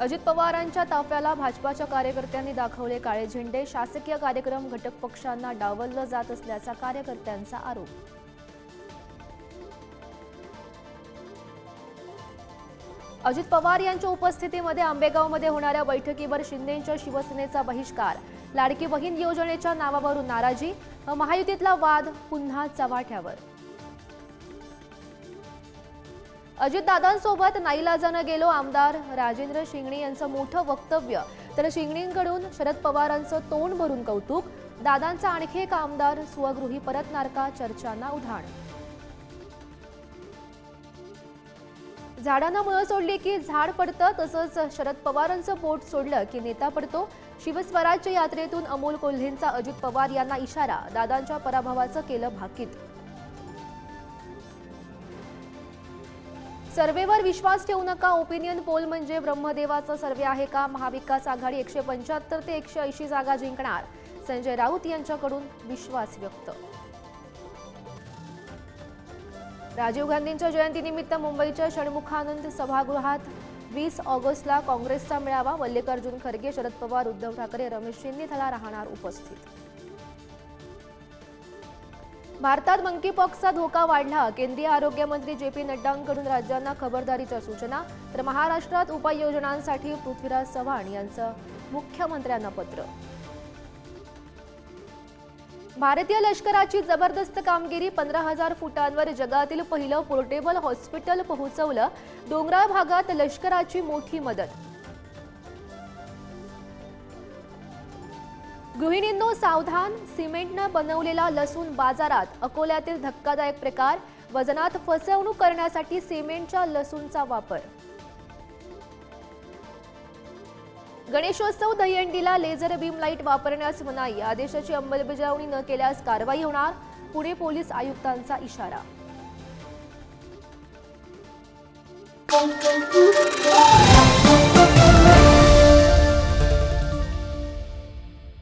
अजित पवारांच्या ताफ्याला भाजपाच्या कार्यकर्त्यांनी दाखवले काळे झेंडे. शासकीय कार्यक्रम घटक पक्षांना डावललं जात असल्याचा कार्यकर्त्यांचा आरोप. अजित पवार यांच्या उपस्थितीमध्ये आंबेगावमध्ये होणाऱ्या बैठकीवर शिंदेच्या शिवसेनेचा बहिष्कार. लाडकी बहीण योजनेच्या नावावरून नाराजी. महायुतीतला वाद पुन्हा चव्हाट्यावर. अजितदादांसोबत नाईलाजानं गेलो आमदार राजेंद्र शिंगणे यांचं मोठं वक्तव्य. तर शिंगणेंकडून शरद पवारांचं तोंड भरून कौतुक. दादांचा आणखी एक आमदार स्वगृही परतणार का चर्चांना उधाण. झाडांना मुळं सोडली की झाड पडतं तसंच शरद पवारांचं पोट सोडलं की नेता पडतो. शिवस्वराज्य यात्रेतून अमोल कोल्हेंचा अजित पवार यांना इशारा दादांच्या पराभवाचं केलं भाकीत. सर्व्हेवर विश्वास ठेवू नका. ओपिनियन पोल म्हणजे ब्रह्मदेवाचा सर्वे आहे का? महाविकास आघाडी एकशे पंच्याहत्तर ते एकशे ऐंशी जागा जिंकणार. संजय राऊत यांच्याकडून विश्वास व्यक्त. राजीव गांधींच्या जयंतीनिमित्त मुंबईच्या षण्मुखानंद सभागृहात वीस ऑगस्टला काँग्रेसचा मेळावा. मल्लिकार्जुन खरगे शरद पवार उद्धव ठाकरे रमेश शिंदेला राहणार उपस्थित. भारतात मंकीपॉक्सचा धोका वाढला. केंद्रीय आरोग्य मंत्री जे पी नड्डांकडून राज्यांना खबरदारीच्या सूचना तर महाराष्ट्रात उपाययोजनांसाठी पृथ्वीराज चव्हाण यांचं मुख्यमंत्र्यांना पत्र. भारतीय लष्कराची जबरदस्त कामगिरी पंधरा हजार फुटांवर जगातील पहिलं पोर्टेबल हॉस्पिटल पोहोचवलं. डोंगराळ भागात लष्कराची मोठी मदत गृहिणींनो सावधान सिमेंटनं बनवलेला लसूण बाजारात अकोल्यातील धक्कादायक प्रकार. वजनात फसवणूक करण्यासाठी सिमेंटच्या लसूणचा वापर. गणेशोत्सव दहीहंडीला लेझर बीम लाइट वापरण्यास मनाई. आदेशाची अंमलबजावणी न केल्यास कारवाई होणार. पुणे पोलीस आयुक्तांचा इशारा.